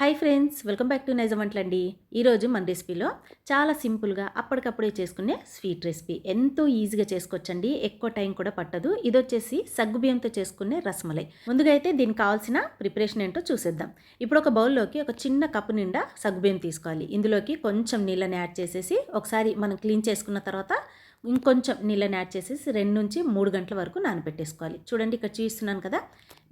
Hi friends welcome back to Nizam వంటలండి. ఈరోజు మన రెసిపీలో చాలా సింపుల్గా అప్పటికప్పుడే చేసుకునే స్వీట్ రెసిపీ. ఎంతో ఈజీగా చేసుకోవచ్చండి ఎక్కువ టైం కూడా పట్టదు. ఇది వచ్చేసి సగ్గుబియ్యంతో చేసుకునే రసమలై. ముందుగా అయితే దీనికి కావాల్సిన ప్రిపరేషన్ ఏంటో చూసేద్దాం. ఇప్పుడు ఒక బౌల్లోకి ఒక చిన్న కప్పు నిండా సగ్గుబియ్యం తీసుకోవాలి. ఇందులోకి కొంచెం నీళ్ళని యాడ్ చేసేసి ఒకసారి మనం క్లీన్ చేసుకున్న తర్వాత ఇంకొంచెం నీళ్ళని యాడ్ చేసేసి రెండు నుంచి మూడు గంటల వరకు నానబెట్టేసుకోవాలి. చూడండి ఇక్కడ చూస్తున్నాను కదా.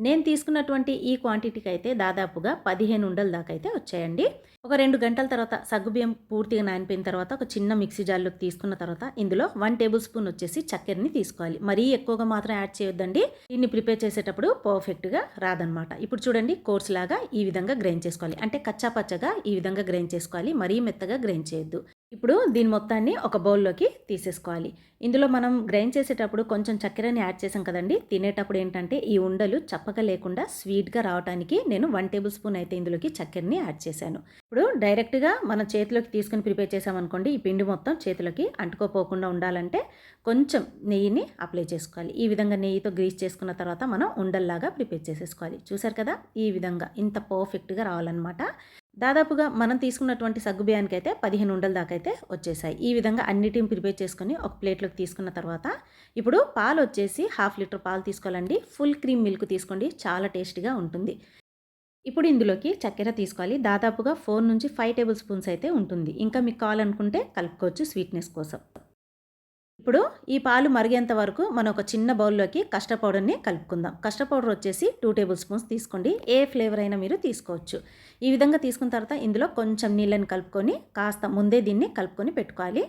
నేను తీసుకున్నటువంటి ఈ క్వాంటిటీకి అయితే దాదాపుగా పదిహేను ఉండల దాకా అయితే వచ్చాయండి. ఒక రెండు గంటల తర్వాత సగ్గుబియ్యం పూర్తిగా నానిపోయిన తర్వాత ఒక చిన్న మిక్సీ జార్లోకి తీసుకున్న తర్వాత ఇందులో వన్ టేబుల్ స్పూన్ వచ్చేసి చక్కెరని తీసుకోవాలి. మరీ ఎక్కువగా మాత్రం యాడ్ చేయొద్దండి. దీన్ని ప్రిపేర్ చేసేటప్పుడు పర్ఫెక్ట్గా రాదనమాట. ఇప్పుడు చూడండి కోర్స్ లాగా ఈ విధంగా గ్రైండ్ చేసుకోవాలి. అంటే కచ్చా పచ్చగా ఈ విధంగా గ్రైండ్ చేసుకోవాలి. మరీ మెత్తగా గ్రైండ్ చేయొద్దు. ఇప్పుడు దీని మొత్తాన్ని ఒక బౌల్లోకి తీసేసుకోవాలి. ఇందులో మనం గ్రైండ్ చేసేటప్పుడు కొంచెం చక్కెరని యాడ్ చేసాం కదండి. తినేటప్పుడు ఏంటంటే ఈ ఉండలు చప్పక లేకుండా స్వీట్గా రావడానికి నేను వన్ టేబుల్ స్పూన్ అయితే ఇందులోకి చక్కెరని యాడ్ చేశాను. ఇప్పుడు డైరెక్ట్గా మన చేతిలోకి తీసుకుని ప్రిపేర్ చేసామనుకోండి ఈ పిండి మొత్తం చేతిలోకి అంటుకోపోకుండా ఉండాలంటే కొంచెం నెయ్యిని అప్లై చేసుకోవాలి. ఈ విధంగా నెయ్యితో గ్రీస్ చేసుకున్న తర్వాత మనం ఉండల్లాగా ప్రిపేర్ చేసేసుకోవాలి. చూసారు కదా ఈ విధంగా ఇంత పర్ఫెక్ట్గా రావాలన్నమాట. దాదాపుగా మనం తీసుకున్నటువంటి సగ్గు బియ్యానికి అయితే పదిహేను ఉండల దాకా అయితే వచ్చేసాయి. ఈ విధంగా అన్నిటిని ప్రిపేర్ చేసుకొని ఒక ప్లేట్లోకి తీసుకున్న తర్వాత ఇప్పుడు పాలు వచ్చేసి హాఫ్ లీటర్ పాలు తీసుకోవాలండి. ఫుల్ క్రీమ్ మిల్క్ తీసుకోండి. చాలా టేస్టీగా ఉంటుంది. ఇప్పుడు ఇందులోకి చక్కెర తీసుకోవాలి. దాదాపుగా ఫోర్ నుంచి ఫైవ్ టేబుల్ స్పూన్స్ అయితే ఉంటుంది. ఇంకా మీకు కావాలనుకుంటే కలుపుకోవచ్చు స్వీట్నెస్ కోసం. ఇప్పుడు ఈ పాలు మరిగేంత వరకు మనం ఒక చిన్న బౌల్లోకి కష్ట పౌడర్ని కలుపుకుందాం. కష్ట పౌడర్ వచ్చేసి టూ టేబుల్ స్పూన్స్ తీసుకోండి. ఏ ఫ్లేవర్ అయినా మీరు తీసుకోవచ్చు. ఈ విధంగా తీసుకున్న తర్వాత ఇందులో కొంచెం నీళ్ళని కలుపుకొని కాస్త ముందే దీన్ని కలుపుకొని పెట్టుకోవాలి.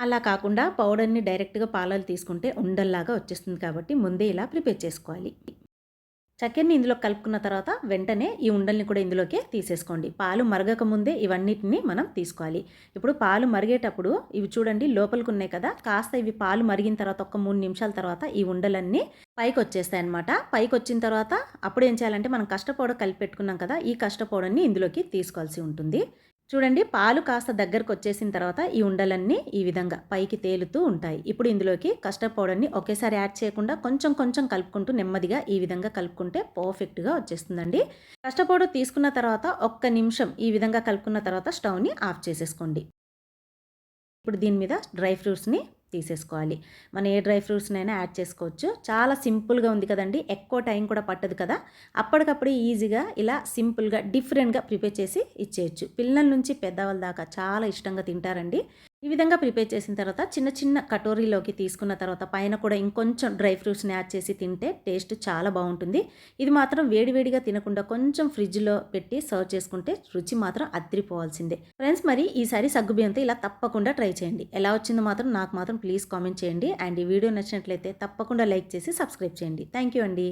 అలా కాకుండా పౌడర్ని డైరెక్ట్గా పాలలు తీసుకుంటే ఉండల్లాగా వచ్చేస్తుంది కాబట్టి ముందే ఇలా ప్రిపేర్ చేసుకోవాలి. చక్కెరని ఇందులో కలుపుకున్న తర్వాత వెంటనే ఈ ఉండల్ని కూడా ఇందులోకి తీసేసుకోండి. పాలు మరగక ముందే ఇవన్నిటిని మనం తీసుకోవాలి. ఇప్పుడు పాలు మరిగేటప్పుడు ఇవి చూడండి లోపలికి ఉన్నాయి కదా కాస్త ఇవి పాలు మరిగిన తర్వాత ఒక మూడు నిమిషాల తర్వాత ఈ ఉండలన్నీ పైకి వచ్చేస్తాయి అనమాట పైకి వచ్చిన తర్వాత అప్పుడు ఏం చేయాలంటే మనం కష్టపౌడర్ కలిపి పెట్టుకున్నాం కదా ఈ కష్టపౌడర్ని ఇందులోకి తీసుకోవాల్సి ఉంటుంది. చూడండి పాలు కాస్త దగ్గరకు వచ్చేసిన తర్వాత ఈ ఉండలన్నీ ఈ విధంగా పైకి తేలుతూ ఉంటాయి. ఇప్పుడు ఇందులోకి కస్టర్డ్ పౌడర్ని ఒకేసారి యాడ్ చేయకుండా కొంచెం కొంచెం కలుపుకుంటూ నెమ్మదిగా ఈ విధంగా కలుపుకుంటే పర్ఫెక్ట్గా వచ్చేస్తుందండి. కస్టర్డ్ పౌడర్ తీసుకున్న తర్వాత ఒక్క నిమిషం ఈ విధంగా కలుపుకున్న తర్వాత స్టవ్ని ఆఫ్ చేసేసుకోండి. ఇప్పుడు దీని మీద డ్రై ఫ్రూట్స్ని తీసేసుకోవాలి. మనం ఏ డ్రై ఫ్రూట్స్నైనా యాడ్ చేసుకోవచ్చు. చాలా సింపుల్గా ఉంది కదండి. ఎక్కువ టైం కూడా పట్టదు కదా. అప్పటికప్పుడు ఈజీగా ఇలా సింపుల్గా డిఫరెంట్గా ప్రిపేర్ చేసి ఇచ్చేయచ్చు. పిల్లల నుంచి పెద్దవాళ్ళ దాకా చాలా ఇష్టంగా తింటారండి. ఈ విధంగా ప్రిపేర్ చేసిన తర్వాత చిన్న చిన్న కటోరీలోకి తీసుకున్న తర్వాత పైన కూడా ఇంకొంచెం డ్రై ఫ్రూట్స్ని యాడ్ చేసి తింటే టేస్ట్ చాలా బాగుంటుంది. ఇది మాత్రం వేడివేడిగా తినకుండా కొంచెం ఫ్రిడ్జ్లో పెట్టి సర్వ్ చేసుకుంటే రుచి మాత్రం అద్దరిపోవాల్సిందే ఫ్రెండ్స్ మరి ఈసారి సగ్గుబియ్యంతో ఇలా తప్పకుండా ట్రై చేయండి. ఎలా వచ్చిందో మాత్రం నాకు మాత్రం ప్లీజ్ కామెంట్ చేయండి. అండ్ ఈ వీడియో నచ్చినట్లయితే తప్పకుండా లైక్ చేసి సబ్స్క్రైబ్ చేయండి. థ్యాంక్ యూ అండి.